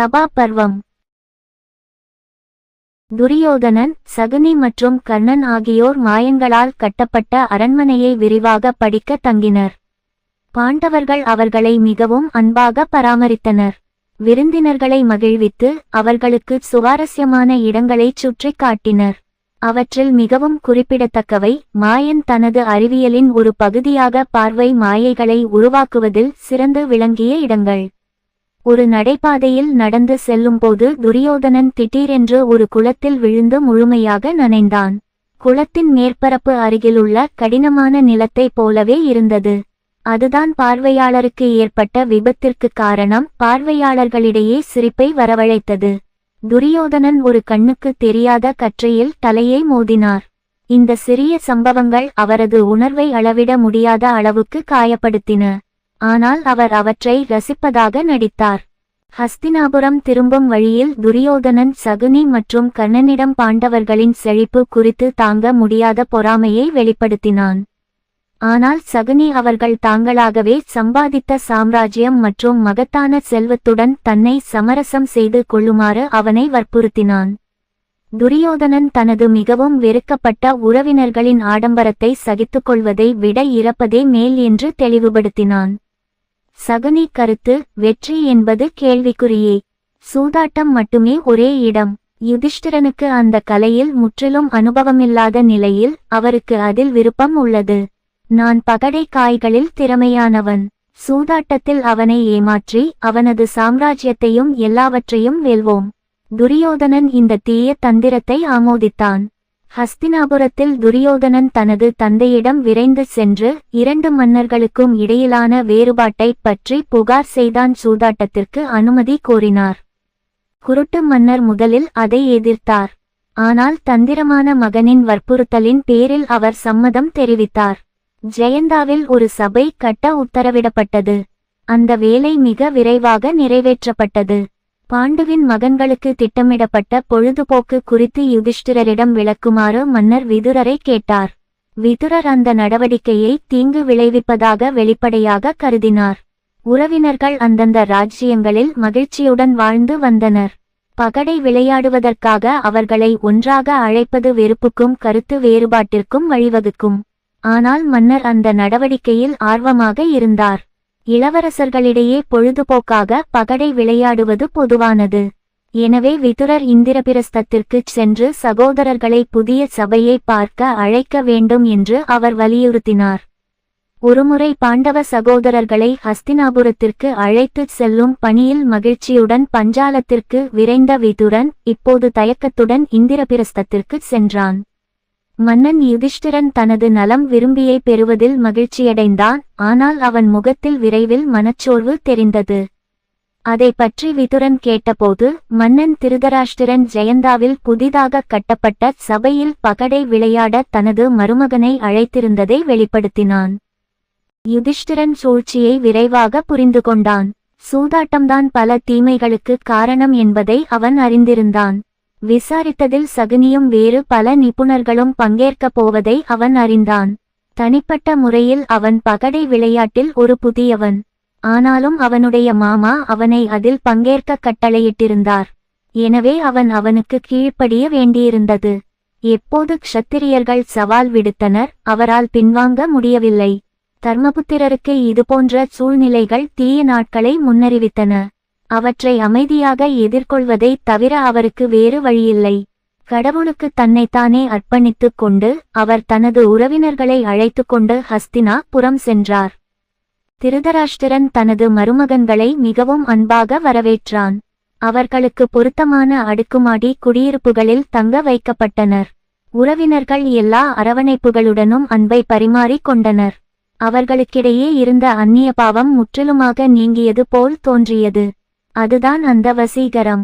சபா பர்வம். துரியோதனன் சகுனி மற்றும் கர்ணன் ஆகியோர் மாயங்களால் கட்டப்பட்ட அரண்மனையை விரிவாக படிக்க தங்கினர். பாண்டவர்கள் அவர்களை மிகவும் அன்பாக பராமரித்தனர். விருந்தினர்களை மகிழ்வித்து அவர்களுக்கு சுவாரஸ்யமான இடங்களைச் சுற்றிக் காட்டினர். அவற்றில் மிகவும் குறிப்பிடத்தக்கவை மாயன் தனது அறிவியலின் ஒரு பகுதியாக பார்வை மாயைகளை உருவாக்குவதில் சிறந்து விளங்கிய இடங்கள். ஒரு நடைபாதையில் நடந்து செல்லும்போது துரியோதனன் திடீரென்று ஒரு குளத்தில் விழுந்து முழுமையாக நனைந்தான். குளத்தின் மேற்பரப்பு அருகிலுள்ள கடினமான நிலத்தைப் போலவே இருந்தது. அதுதான் பார்வையாளருக்கு ஏற்பட்ட விபத்திற்கு காரணம். பார்வையாளர்களிடையே சிரிப்பை வரவழைத்தது. துரியோதனன் ஒரு கண்ணுக்கு தெரியாத கற்றையில் தலையை மோதினார். இந்த சிறிய சம்பவங்கள் அவரது உணர்வை அளவிட முடியாத அளவுக்கு காயப்படுத்தின. ஆனால் அவர் அவற்றை ரசிப்பதாக நடித்தார். ஹஸ்தினாபுரம் திரும்பும் வழியில் துரியோதனன் சகுனி மற்றும் கண்ணனிடம் பாண்டவர்களின் செழிப்பு குறித்து தாங்க முடியாத பொறாமையை வெளிப்படுத்தினான். ஆனால் சகுனி அவர்கள் தாங்களாகவே சம்பாதித்த சாம்ராஜ்யம் மற்றும் மகத்தான செல்வத்துடன் தன்னை சமரசம் செய்து கொள்ளுமாறு அவனை வற்புறுத்தினான். துரியோதனன் தனது மிகவும் வெறுக்கப்பட்ட உறவினர்களின் ஆடம்பரத்தை சகித்துக்கொள்வதை விட இறப்பதே மேல் என்று தெளிவுபடுத்தினான். சகுனி கருத்து வெற்றி என்பது கேள்விக்குறியே. சூதாட்டம் மட்டுமே ஒரே இடம். யுதிஷ்டிரனுக்கு அந்த கலையில் முற்றிலும் அனுபவமில்லாத நிலையில் அவருக்கு அதில் விருப்பம் உள்ளது. நான் பகடை காய்களில் திறமையானவன். சூதாட்டத்தில் அவனை ஏமாற்றி அவனது சாம்ராஜ்யத்தையும் எல்லாவற்றையும் வெல்வோம். துரியோதனன் இந்த தீய தந்திரத்தை ஆமோதித்தான். ஹஸ்தினாபுரத்தில் துரியோதனன் தனது தந்தையிடம் விரைந்து சென்று இரண்டு மன்னர்களுக்கும் இடையிலான வேறுபாட்டைப் பற்றி புகார் செய்தான் சூதாட்டத்திற்கு அனுமதி கோரினார். குருட்டு மன்னர் முதலில் அதை எதிர்த்தார். ஆனால் தந்திரமான மகனின் வற்புறுத்தலின் பேரில் அவர் சம்மதம் தெரிவித்தார். ஜெயந்தாவில் ஒரு சபை கட்ட உத்தரவிடப்பட்டது. அந்த வேலை மிக விரைவாக நிறைவேற்றப்பட்டது. பாண்டுவின் மகன்களுக்கு திட்டமிடப்பட்ட பொழுதுபோக்கு குறித்து யுதிஷ்டிரரிடம் விளக்குமாறு மன்னர் விதுரரை கேட்டார். விதுரர் அந்த நடவடிக்கையை தீங்கு விளைவிப்பதாக வெளிப்படையாக கருதினார். உறவினர்கள் அந்தந்த ராஜ்யங்களில் மகிழ்ச்சியுடன் வாழ்ந்து வந்தனர். பகடை விளையாடுவதற்காக அவர்களை ஒன்றாக அழைப்பது வெறுப்புக்கும் கருத்து வேறுபாட்டிற்கும் வழிவகுக்கும். ஆனால் மன்னர் அந்த நடவடிக்கையில் ஆர்வமாக இருந்தார். இளவரசர்களிடையே பொழுதுபோக்காக பகடை விளையாடுவது பொதுவானது. எனவே விதுரர் இந்திரபிரஸ்தத்திற்குச் சென்று சகோதரர்களை புதிய சபையை பார்க்க அழைக்க வேண்டும் என்று அவர் வலியுறுத்தினார். ஒருமுறை பாண்டவ சகோதரர்களை ஹஸ்தினாபுரத்திற்கு அழைத்துச் செல்லும் பணியில் மகிழ்ச்சியுடன் பஞ்சாலத்திற்கு விரைந்த விதுரன் இப்போது தயக்கத்துடன் இந்திரபிரஸ்தத்திற்கு சென்றான். மன்னன் யுதிஷ்டிரன் தனது நலம் விரும்பியை பெறுவதில் மகிழ்ச்சியடைந்தான் ஆனால் அவன் முகத்தில் விரைவில் மனச்சோர்வு தெரிந்தது. அதை பற்றி விதுரன் கேட்டபோது மன்னன் திருதராஷ்டிரன் ஜெயந்தாவில் புதிதாக கட்டப்பட்ட சபையில் பகடை விளையாட தனது மருமகனை அழைத்திருந்ததை வெளிப்படுத்தினான். யுதிஷ்டிரன் சூழ்ச்சியை விரைவாக புரிந்து கொண்டான். சூதாட்டம்தான் பல தீமைகளுக்கு காரணம் என்பதை அவன் அறிந்திருந்தான். விசாரித்ததில் சகுனியும் வேறு பல நிபுணர்களும் பங்கேற்கப் போவதை அவன் அறிந்தான். தனிப்பட்ட முறையில் அவன் பகடை விளையாட்டில் ஒரு புதியவன். ஆனாலும் அவனுடைய மாமா அவனை அதில் பங்கேற்க கட்டளையிட்டிருந்தார். எனவே அவன் அவனுக்கு கீழ்ப்படிய வேண்டியிருந்தது. எப்போது க்ஷத்திரியர்கள் சவால் விடுத்தனர் அவரால் பின்வாங்க முடியவில்லை. தர்மபுத்திரருக்கு இதுபோன்ற சூழ்நிலைகள் தீய நாட்களை முன்னறிவித்தன. அவற்றை அமைதியாக எதிர்கொள்வதை தவிர அவருக்கு வேறு வழியில்லை. கடவுளுக்கு தன்னைத்தானே அர்ப்பணித்துக் கொண்டு அவர் தனது உறவினர்களை அழைத்து கொண்டு ஹஸ்தினா புறம் சென்றார். திருதராஷ்டிரன் தனது மருமகன்களை மிகவும் அன்பாக வரவேற்றான். அவர்களுக்கு பொருத்தமான அடுக்குமாடி குடியிருப்புகளில் தங்க வைக்கப்பட்டனர். உறவினர்கள் எல்லா அரவணைப்புகளுடனும் அன்பை பரிமாறிக் கொண்டனர். அவர்களுக்கிடையே இருந்த அந்நிய பாவம் முற்றிலுமாக நீங்கியது போல் தோன்றியது. அதுதான் அந்த வசீகரம்.